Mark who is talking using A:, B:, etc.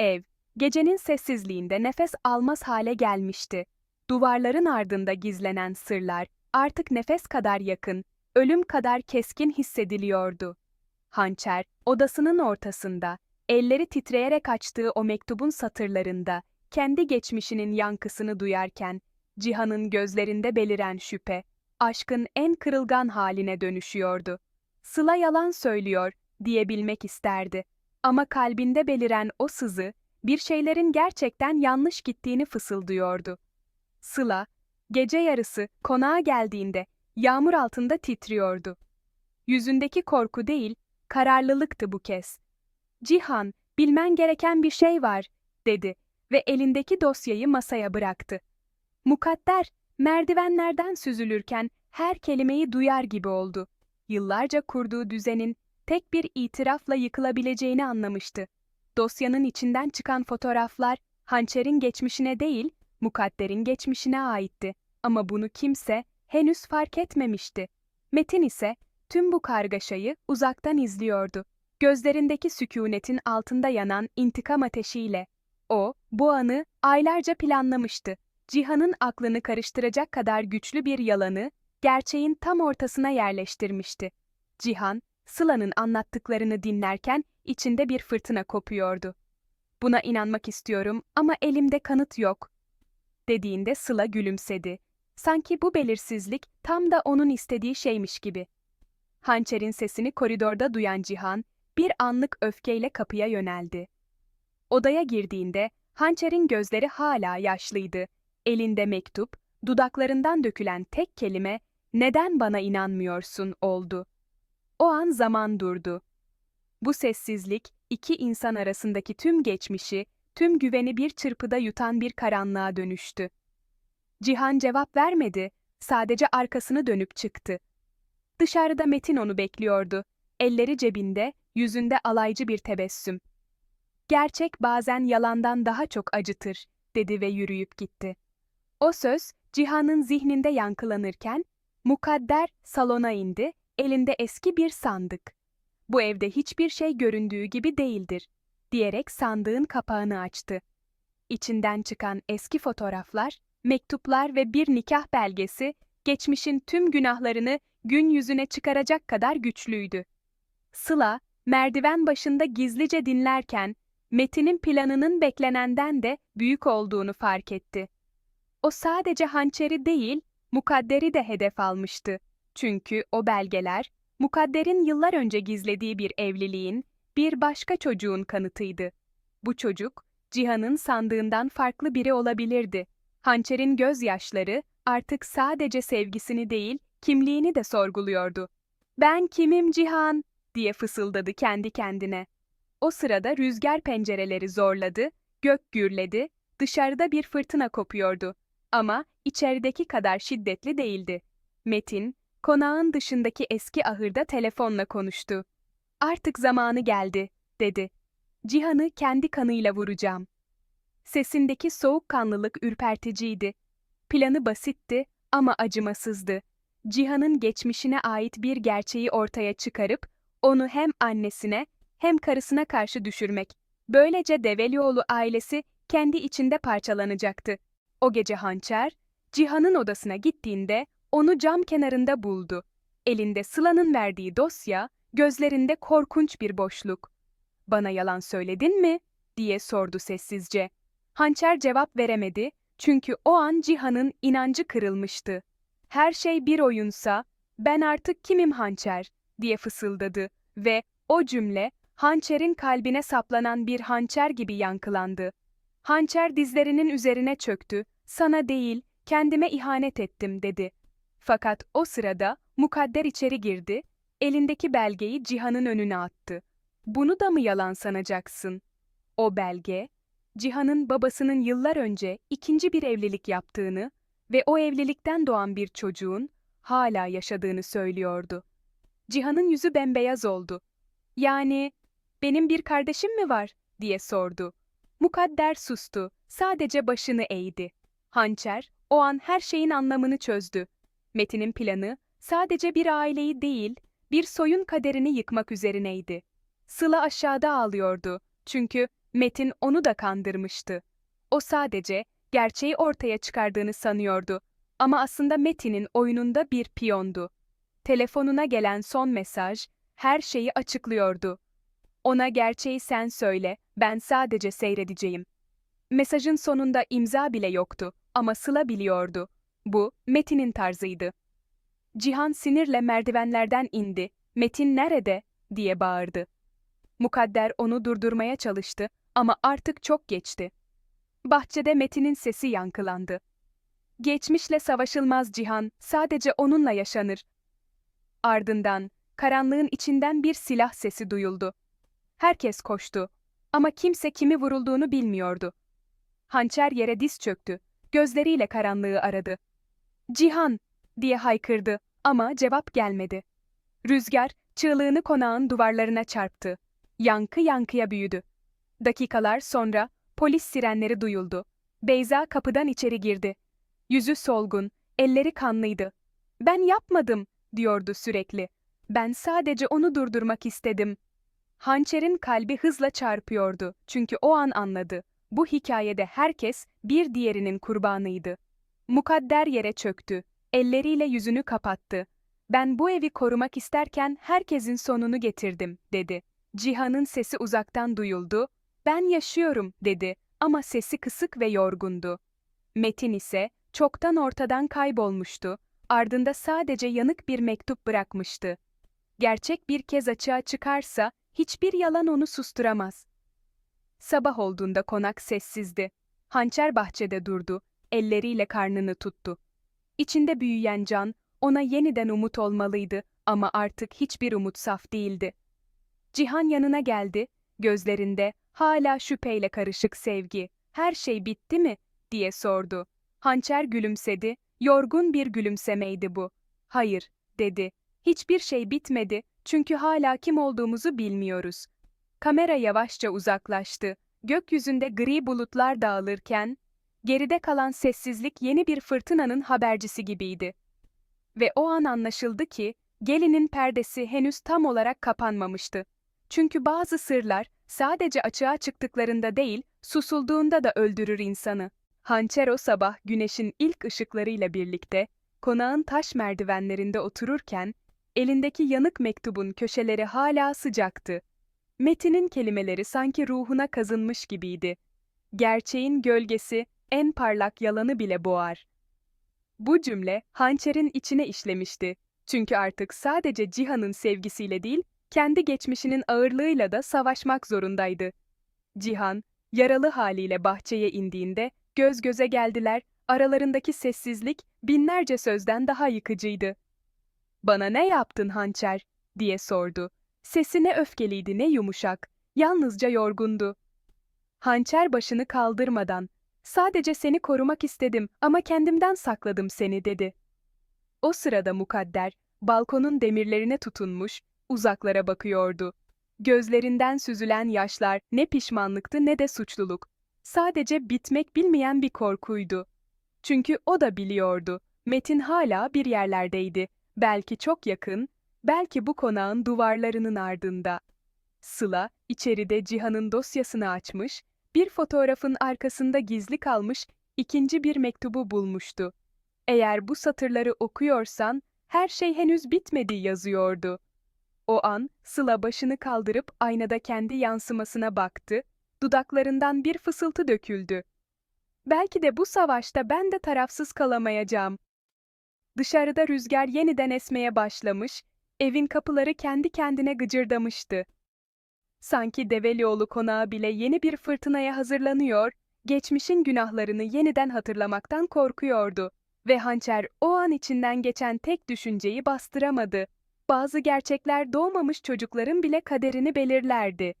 A: Ev, gecenin sessizliğinde nefes almaz hale gelmişti. Duvarların ardında gizlenen sırlar artık nefes kadar yakın, ölüm kadar keskin hissediliyordu. Hançer, odasının ortasında, elleri titreyerek açtığı o mektubun satırlarında, kendi geçmişinin yankısını duyarken, Cihan'ın gözlerinde beliren şüphe, aşkın en kırılgan haline dönüşüyordu. Sıla yalan söylüyor, diyebilmek isterdi. Ama kalbinde beliren o sızı, bir şeylerin gerçekten yanlış gittiğini fısıldıyordu. Sıla, gece yarısı konağa geldiğinde yağmur altında titriyordu. Yüzündeki korku değil, kararlılıktı bu kez. Cihan, bilmen gereken bir şey var, dedi ve elindeki dosyayı masaya bıraktı. Mukadder, merdivenlerden süzülürken her kelimeyi duyar gibi oldu. Yıllarca kurduğu düzenin tek bir itirafla yıkılabileceğini anlamıştı. Dosyanın içinden çıkan fotoğraflar, hançerin geçmişine değil, mukadderin geçmişine aitti. Ama bunu kimse henüz fark etmemişti. Metin ise tüm bu kargaşayı uzaktan izliyordu. Gözlerindeki sükunetin altında yanan intikam ateşiyle. O, bu anı aylarca planlamıştı. Cihan'ın aklını karıştıracak kadar güçlü bir yalanı, gerçeğin tam ortasına yerleştirmişti. Cihan, Sıla'nın anlattıklarını dinlerken içinde bir fırtına kopuyordu. Buna inanmak istiyorum ama elimde kanıt yok. Dediğinde Sıla gülümsedi. Sanki bu belirsizlik tam da onun istediği şeymiş gibi. Hançer'in sesini koridorda duyan Cihan, bir anlık öfkeyle kapıya yöneldi. Odaya girdiğinde Hançer'in gözleri hala yaşlıydı. Elinde mektup, dudaklarından dökülen tek kelime "Neden bana inanmıyorsun?" oldu. O an zaman durdu. Bu sessizlik, iki insan arasındaki tüm geçmişi, tüm güveni bir çırpıda yutan bir karanlığa dönüştü. Cihan cevap vermedi, sadece arkasını dönüp çıktı. Dışarıda Metin onu bekliyordu. Elleri cebinde, yüzünde alaycı bir tebessüm. Gerçek bazen yalandan daha çok acıtır, dedi ve yürüyüp gitti. O söz, Cihan'ın zihninde yankılanırken, mukadder salona indi, elinde eski bir sandık. Bu evde hiçbir şey göründüğü gibi değildir, diyerek sandığın kapağını açtı. İçinden çıkan eski fotoğraflar, mektuplar ve bir nikah belgesi, geçmişin tüm günahlarını gün yüzüne çıkaracak kadar güçlüydü. Sıla, merdiven başında gizlice dinlerken, Metin'in planının beklenenden de büyük olduğunu fark etti. O sadece hançeri değil, mukadderi de hedef almıştı. Çünkü o belgeler, mukadderin yıllar önce gizlediği bir evliliğin, bir başka çocuğun kanıtıydı. Bu çocuk, Cihan'ın sandığından farklı biri olabilirdi. Hançer'in gözyaşları artık sadece sevgisini değil, kimliğini de sorguluyordu. Ben kimim Cihan? diye fısıldadı kendi kendine. O sırada rüzgar pencereleri zorladı, gök gürledi, dışarıda bir fırtına kopuyordu. Ama içerideki kadar şiddetli değildi. Metin, konağın dışındaki eski ahırda telefonla konuştu. Artık zamanı geldi, dedi. Cihan'ı kendi kanıyla vuracağım. Sesindeki soğukkanlılık ürperticiydi. Planı basitti ama acımasızdı. Cihan'ın geçmişine ait bir gerçeği ortaya çıkarıp, onu hem annesine hem karısına karşı düşürmek. Böylece Develioğlu ailesi kendi içinde parçalanacaktı. O gece Hançer, Cihan'ın odasına gittiğinde onu cam kenarında buldu. Elinde Sıla'nın verdiği dosya, gözlerinde korkunç bir boşluk. Bana yalan söyledin mi? diye sordu sessizce. Hançer cevap veremedi çünkü o an Cihan'ın inancı kırılmıştı. Her şey bir oyunsa, ben artık kimim Hançer diye fısıldadı ve o cümle hançerin kalbine saplanan bir hançer gibi yankılandı. Hançer dizlerinin üzerine çöktü, sana değil, kendime ihanet ettim dedi. Fakat o sırada mukadder içeri girdi, elindeki belgeyi Cihan'ın önüne attı. Bunu da mı yalan sanacaksın? O belge, Cihan'ın babasının yıllar önce ikinci bir evlilik yaptığını ve o evlilikten doğan bir çocuğun hala yaşadığını söylüyordu. Cihan'ın yüzü bembeyaz oldu. Yani, benim bir kardeşim mi var? diye sordu. Mukadder sustu, sadece başını eğdi. Hançer, o an her şeyin anlamını çözdü. Metin'in planı, sadece bir aileyi değil, bir soyun kaderini yıkmak üzerineydi. Sıla aşağıda ağlıyordu. Çünkü Metin onu da kandırmıştı. O sadece gerçeği ortaya çıkardığını sanıyordu. Ama aslında Metin'in oyununda bir piyondu. Telefonuna gelen son mesaj her şeyi açıklıyordu. Ona gerçeği sen söyle, ben sadece seyredeceğim. Mesajın sonunda imza bile yoktu ama Sıla biliyordu. Bu, Metin'in tarzıydı. Cihan sinirle merdivenlerden indi. Metin nerede? diye bağırdı. Mukadder onu durdurmaya çalıştı ama artık çok geçti. Bahçede Metin'in sesi yankılandı. Geçmişle savaşılmaz Cihan, sadece onunla yaşanır. Ardından, karanlığın içinden bir silah sesi duyuldu. Herkes koştu. Ama kimse kimi vurulduğunu bilmiyordu. Hançer yere diz çöktü. Gözleriyle karanlığı aradı. Cihan! diye haykırdı ama cevap gelmedi. Rüzgar, çığlığını konağın duvarlarına çarptı. Yankı yankıya büyüdü. Dakikalar sonra polis sirenleri duyuldu. Beyza kapıdan içeri girdi. Yüzü solgun, elleri kanlıydı. Ben yapmadım, diyordu sürekli. Ben sadece onu durdurmak istedim. Hançer'in kalbi hızla çarpıyordu çünkü o an anladı. Bu hikayede herkes bir diğerinin kurbanıydı. Mukadder yere çöktü. Elleriyle yüzünü kapattı. Ben bu evi korumak isterken herkesin sonunu getirdim, dedi. Cihan'ın sesi uzaktan duyuldu. Ben yaşıyorum, dedi ama sesi kısık ve yorgundu. Metin ise çoktan ortadan kaybolmuştu. Ardında sadece yanık bir mektup bırakmıştı. Gerçek bir kez açığa çıkarsa hiçbir yalan onu susturamaz. Sabah olduğunda konak sessizdi. Hançer bahçede durdu, elleriyle karnını tuttu. İçinde büyüyen can, ona yeniden umut olmalıydı ama artık hiçbir umut saf değildi. Cihan yanına geldi, gözlerinde hala şüpheyle karışık sevgi. Her şey bitti mi? diye sordu. Hançer gülümsedi, yorgun bir gülümsemeydi bu. Hayır, dedi. Hiçbir şey bitmedi çünkü hala kim olduğumuzu bilmiyoruz. Kamera yavaşça uzaklaştı. Gökyüzünde gri bulutlar dağılırken, geride kalan sessizlik yeni bir fırtınanın habercisi gibiydi. Ve o an anlaşıldı ki, gelinin perdesi henüz tam olarak kapanmamıştı. Çünkü bazı sırlar sadece açığa çıktıklarında değil, susulduğunda da öldürür insanı. Hançer o sabah güneşin ilk ışıklarıyla birlikte konağın taş merdivenlerinde otururken elindeki yanık mektubun köşeleri hala sıcaktı. Metin'in kelimeleri sanki ruhuna kazınmış gibiydi. Gerçeğin gölgesi en parlak yalanı bile boğar. Bu cümle hançerin içine işlemişti. Çünkü artık sadece Cihan'ın sevgisiyle değil, kendi geçmişinin ağırlığıyla da savaşmak zorundaydı. Cihan, yaralı haliyle bahçeye indiğinde göz göze geldiler, aralarındaki sessizlik binlerce sözden daha yıkıcıydı. Bana ne yaptın hançer? diye sordu. Sesi ne öfkeliydi ne yumuşak, yalnızca yorgundu. Hançer başını kaldırmadan, sadece seni korumak istedim ama kendimden sakladım seni dedi. O sırada mukadder, balkonun demirlerine tutunmuş, uzaklara bakıyordu. Gözlerinden süzülen yaşlar ne pişmanlıktı ne de suçluluk. Sadece bitmek bilmeyen bir korkuydu. Çünkü o da biliyordu. Metin hala bir yerlerdeydi. Belki çok yakın, belki bu konağın duvarlarının ardında. Sıla, içeride Cihan'ın dosyasını açmış, bir fotoğrafın arkasında gizli kalmış ikinci bir mektubu bulmuştu. Eğer bu satırları okuyorsan, her şey henüz bitmedi yazıyordu. O an, Sıla başını kaldırıp aynada kendi yansımasına baktı, dudaklarından bir fısıltı döküldü. Belki de bu savaşta ben de tarafsız kalamayacağım. Dışarıda rüzgar yeniden esmeye başlamış, evin kapıları kendi kendine gıcırdamıştı. Sanki Develioğlu konağı bile yeni bir fırtınaya hazırlanıyor, geçmişin günahlarını yeniden hatırlamaktan korkuyordu. Ve hançer o an içinden geçen tek düşünceyi bastıramadı. Bazı gerçekler doğmamış çocukların bile kaderini belirlerdi.